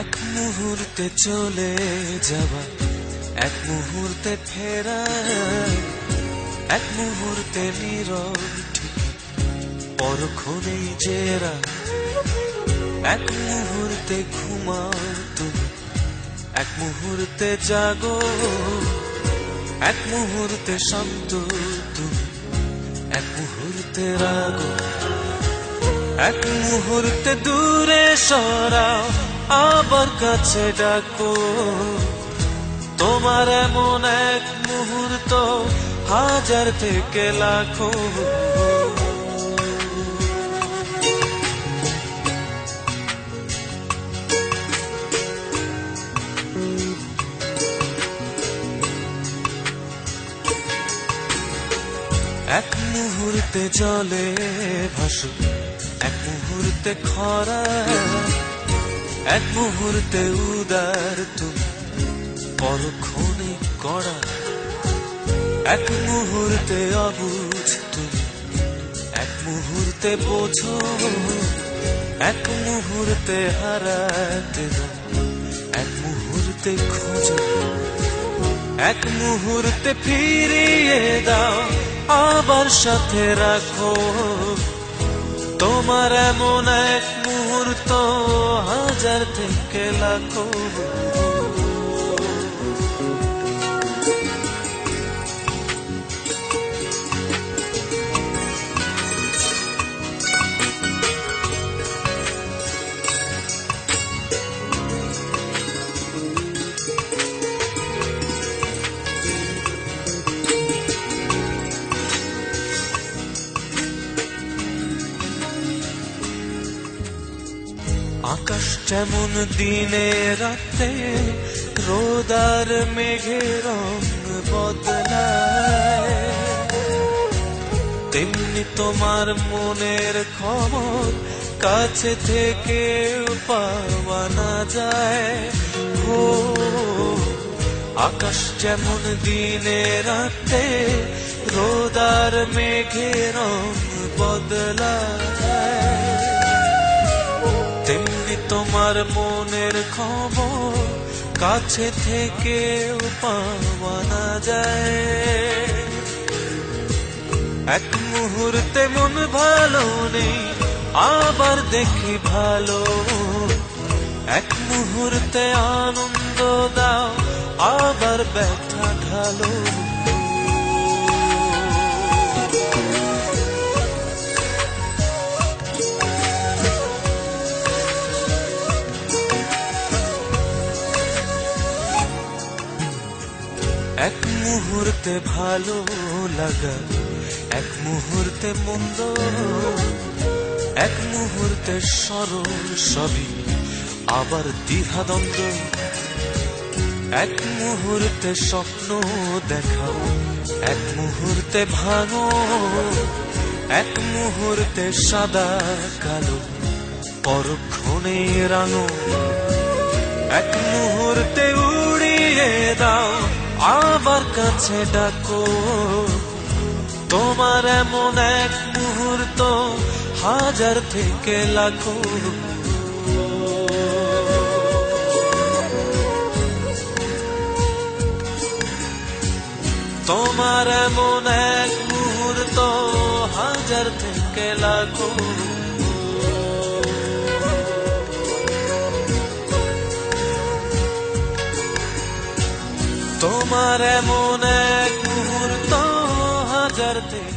এক মুহূর্তে চলে যাবা এক মুহূর্তে ফেরা, এক মুহূর্তে নীরব পরক্ষণেই জেরা, এক মুহূর্তে ঘুমাও তুমি, এক মুহূর্তে জাগো, এক মুহূর্তে শান্ত তুমি, এক মুহূর্তে রাগো, এক মুহূর্তে দূরে সরাও। আবার কাছে ডাকো। তোমার এমন এক মুহূর্ত হাজার থেকে লাখো। এক মুহূর্তে জলে ভাসু, এক মুহূর্তে খরা। এক মুহূর্তে উদার তুমি পরক্ষণে করা এক মুহূর্তে অবুঝ তুমি এক মুহূর্তে বোঝো, এক মুহূর্তে হারাতে এক মুহূর্তে খোঁজো, এক মুহূর্তে ফিরিয়ে দাও। আবার সাথে রাখো, তোমার এমন এক মুহূর্ত। হাজার থেকে লাখো আকাশ যেমন দিনে রাতে, রোদার মেঘে রং বদলায়। তেমনি তোমার মনের খবর কাছে থেকে পাওয়া না যায়। ও আকাশ যেমন দিনে রাতে, রোদার মেঘে রং বদলায়। তোমার মনের খবর কাছে থেকে পাওয়া যায়। এক মুহূর্তে মন ভালো নেই, আবার দেখি ভালো। এক মুহূর্তে আনন্দ দাও, আবার ব্যথা ঢালো। এক মুহূর্তে ভালো লাগা, এক মুহূর্তে মন্দ, এক মুহূর্তে সরল সবই আবার দ্বিধাদ্বন্দ্ব। এক মুহূর্তে স্বপ্ন দেখাও এক মুহূর্তে ভাঙো এক মুহূর্তে সাদা কালো, পরক্ষণে রাঙো। এক মুহূর্তে উড়িয়ে দাও আবার কাছে ডাকো। তোমার এমন এক মুহূর্ত হাজার থেকে লাখো। তোমার এমন এক মুহূর্ত হাজার থেকে লাখো। তোমার এমন এক মুহূর্ত হাজার থেকে